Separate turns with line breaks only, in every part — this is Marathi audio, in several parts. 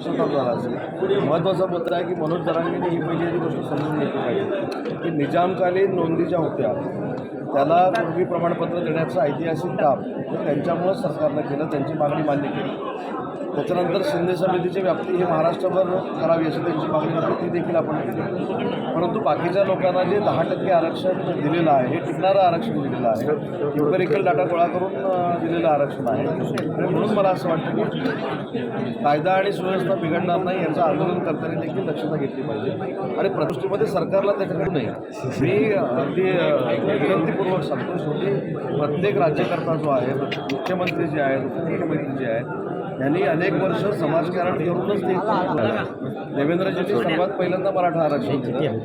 झाला असेल महत्त्वाचा मुद्दा आहे की मनोज जरांगेने ही पहिली गोष्ट समजून घेतली पाहिजे की निजामकालीन नोंदी ज्या होत्या त्याला पूर्वी प्रमाणपत्र देण्याचं ऐतिहासिक काम हे त्यांच्यामुळं सरकारनं केलं त्यांची मागणी मान्य केली. त्याच्यानंतर शिंदे समितीची व्याप्ती ही महाराष्ट्रभर करावी अशी त्यांची मागणी होती ती देखील आपण केली. परंतु बाकीच्या लोकांना जे दहा टक्के आरक्षण दिलेलं आहे हे टिकणारं आरक्षण दिलेलं आहे इम्पेरिकल डाटा गोळा करून दिलेलं आरक्षण आहे. आणि म्हणून मला असं वाटतं की कायदा आणि सुव्यवस्था बिघडणार नाही याचं आंदोलन करताना देखील दक्षता घेतली पाहिजे. आणि प्रतिष्ठेमध्ये सरकारला त्याच्याकडे नाही मी अगदी विनंतीपूर्वक सांगतो शेवटी प्रत्येक राज्यकर्ता जो आहे मुख्यमंत्री जे आहेत उपमुख्यमंत्री जे आहेत यांनी अनेक वर्ष समाजकारण करूनच ते. देवेंद्रजींनी सर्वात पहिल्यांदा मराठा आरक्षण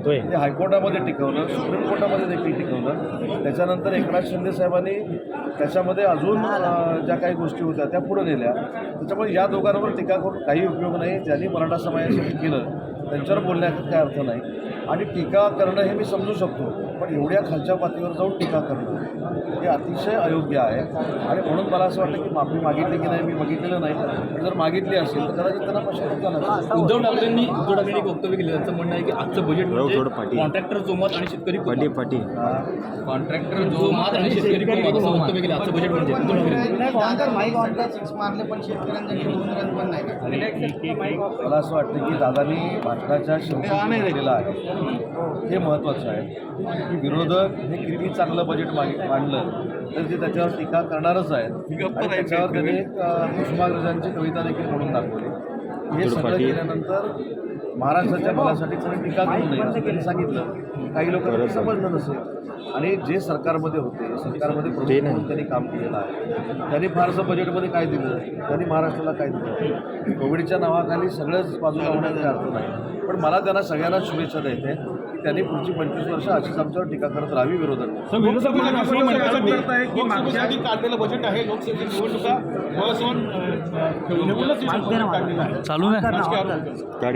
ते हायकोर्टामध्ये टिकवलं सुप्रीम कोर्टामध्ये देखील टिकवलं त्याच्यानंतर एकनाथ शिंदे साहेबांनी त्याच्यामध्ये अजून ज्या काही गोष्टी होत्या त्या पुढे नेल्या. त्याच्यामुळे या दोघांवर टीका करून काही उपयोग नाही. ज्यांनी मराठा समाजासाठी केलं त्यांच्यावर बोलण्याचा काय अर्थ नाही. आणि टीका करणं हे मी समजू शकतो पण एवढ्या खालच्या पातळीवर जाऊन टीका करणं हे अतिशय अयोग्य आहे. आणि म्हणून मला असं वाटतं की माफी मागितली की नाही मी बघितलेलं नाही. पण जर मागितली असेल तर कदाचित त्यांना असेल.
उद्धव ठाकरेंनी उद्धव ठाकरेंनी एक वक्तव्य केलं. त्यांचं म्हणणं आहे की आजचं बजेट म्हणजे. कॉन्ट्रॅक्टर जोमात आणि शेतकरी
पाटी. पाटी
कॉन्ट्रॅक्टर जोमात आणि शेतकरी कोमात असं वक्तव्य केलं. आजचं बजेट म्हणजे उद्धव ठाकरे.
सिक्स मारले पण नाही. का
मला असं वाटतं की दादानी भारताच्या शेवटी केलेलं आहे. हे महत्त्वाचं आहे. की विरोधक हे किती चांगलं बजेट मागे मांडलं तर ते त्याच्यावर टीका करणारच आहेत. आणि त्याच्यावर त्यांनी एक कविता देखील म्हणून दाखवली. हे सगळं केल्यानंतर महाराष्ट्राच्या भल्यासाठी त्यांनी टीका करू नये असं त्यांनी सांगितलं. काही लोकांना ते समजलं नसेल. आणि जे सरकारमध्ये होते सरकारमध्ये प्रमुख म्हणून त्यांनी काम केलेलं आहे. त्यांनी फारसं बजेटमध्ये काय दिलं? त्यांनी महाराष्ट्राला काय दिलं? कोविडच्या नावाखाली सगळंच बाजूला होण्याचा अर्थ नाही पण मला त्यांना सगळ्यांना शुभेच्छा द्यायचे की त्यांनी पुढची पंचवीस वर्ष अशीच आमच्यावर टीका करत राहावी
काढलेलं बजेट आहे लोकसभेची निवडणुका
चालू
काढ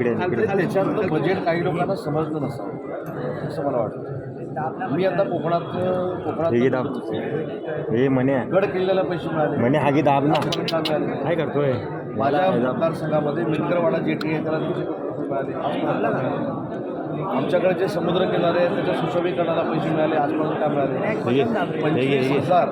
इकडे
त्याच्यातलं बजेट काही लोकांना समजलं नसावं. असं मला वाटतं. मी आता कोकणात
हे दाब.
कोकणात
हे म्हणे.
गड किल्ल्याला पैसे मिळाले.
म्हणे हागी दाब ना.
काय मिळाले?
काय करतोय?
माझ्या मतदारसंघामध्ये मिरकरवाडा जेटी आहे त्याला तीनशे कोटी रुपये मिळाले. आमच्याकडे जे समुद्र किनारे आहेत त्याच्या सुशोभीकरणाला पैसे मिळाले. आजपर्यंत काय मिळाले? पंचवीस हजार.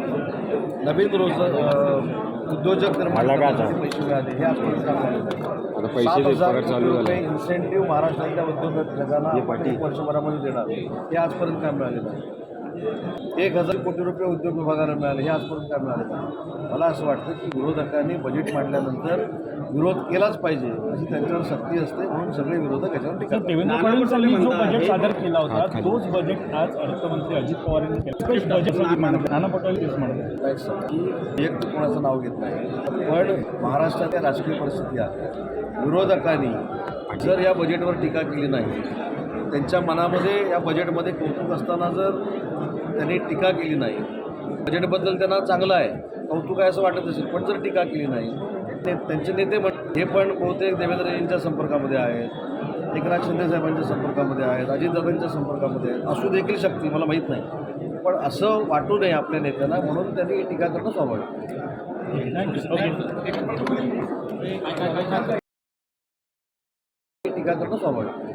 नवीन रोज अं, उद्योजक निर्माण? करण्यासाठी पैसे मिळाले हे
आता पैसे
सात हजार
पगार
कोटी
चालू
रुपये इन्सेंटिव्ह महाराष्ट्रातल्या उद्योजकांना
पाटी.
एक वर्षभरामध्ये देणार हे आजपर्यंत काय मिळालेलं आहे एक हजार कोटी रुपये उद्योग विभागाला मिळाले हे आजपर्यंत काय मिळालेलं आहे मला असं वाटतं की विरोधकांनी बजेट मांडल्यानंतर विरोध केलाच पाहिजे अशी त्यांच्यावर सक्ती असते म्हणून सगळे विरोधक याच्यावर टीका
जो बजेट सादर केला होता तोच बजेट आज अर्थमंत्री अजित पवार यांनी केला. बजेट नाना पटोले तेच म्हणतात
काय सांगू की एक कोणाचं नाव घेत नाही. पण महाराष्ट्राच्या राजकीय परिस्थिती आहे. विरोधकांनी जर या बजेटवर टीका केली नाही त्यांच्या मनामध्ये या बजेटमध्ये कौतुक असताना जर त्यांनी टीका केली नाही बजेटबद्दल त्यांना चांगलं आहे कौतुक आहे असं वाटत असेल पण जर टीका केली नाही ते त्यांचे नेते म्हण हे पण बहुतेक देवेंद्रजींच्या संपर्कामध्ये आहेत एकनाथ शिंदे साहेबांच्या संपर्कामध्ये आहेत अजितदादांच्या संपर्कामध्ये आहेत असू देखील शकते मला माहीत नाही. पण असं वाटू नये आपल्या नेत्यांना म्हणून त्यांनी टीका करणं स्वाभाविक करणं स्वाभाविक